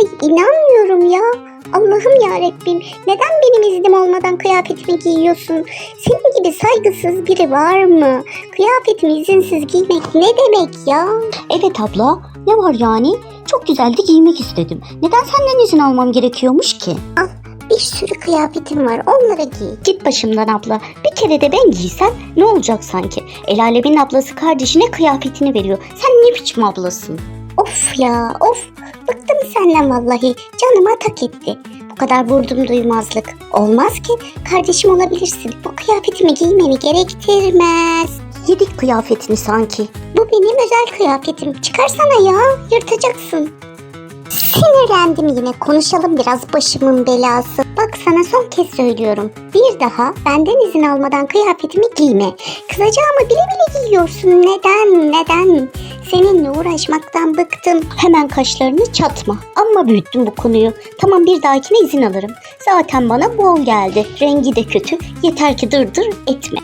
Ay inanmıyorum ya. Allah'ım ya Rabbim neden benim iznim olmadan kıyafetimi giyiyorsun? Senin gibi saygısız biri var mı? Kıyafetimi izinsiz giymek ne demek ya? Evet abla ne var yani? Çok güzel de giymek istedim. Neden senden izin almam gerekiyormuş ki? Bir sürü kıyafetim var onları giy. Git başımdan abla. Bir kere de ben giysem ne olacak sanki? El alemin ablası kardeşine kıyafetini veriyor. Sen ne biçim ablasın? Of ya of senden vallahi canıma tak etti. Bu kadar vurdum duymazlık. Olmaz ki kardeşim olabilirsin. Bu kıyafetimi giymeni gerektirmez. Yedik kıyafetini sanki. Bu benim özel kıyafetim. Çıkarsana ya yırtacaksın. Sinirlendim yine konuşalım biraz başımın belası. Bak sana son kez söylüyorum. Bir daha benden izin almadan kıyafetimi giyme. Kızacağımı bile bile giyiyorsun. Neden neden? Seninle uğraşmaktan bıktım. Hemen kaşlarını çatma. Amma büyüttün bu konuyu. Tamam bir dahakine izin alırım. Zaten bana bol geldi. Rengi de kötü. Yeter ki dırdır etme.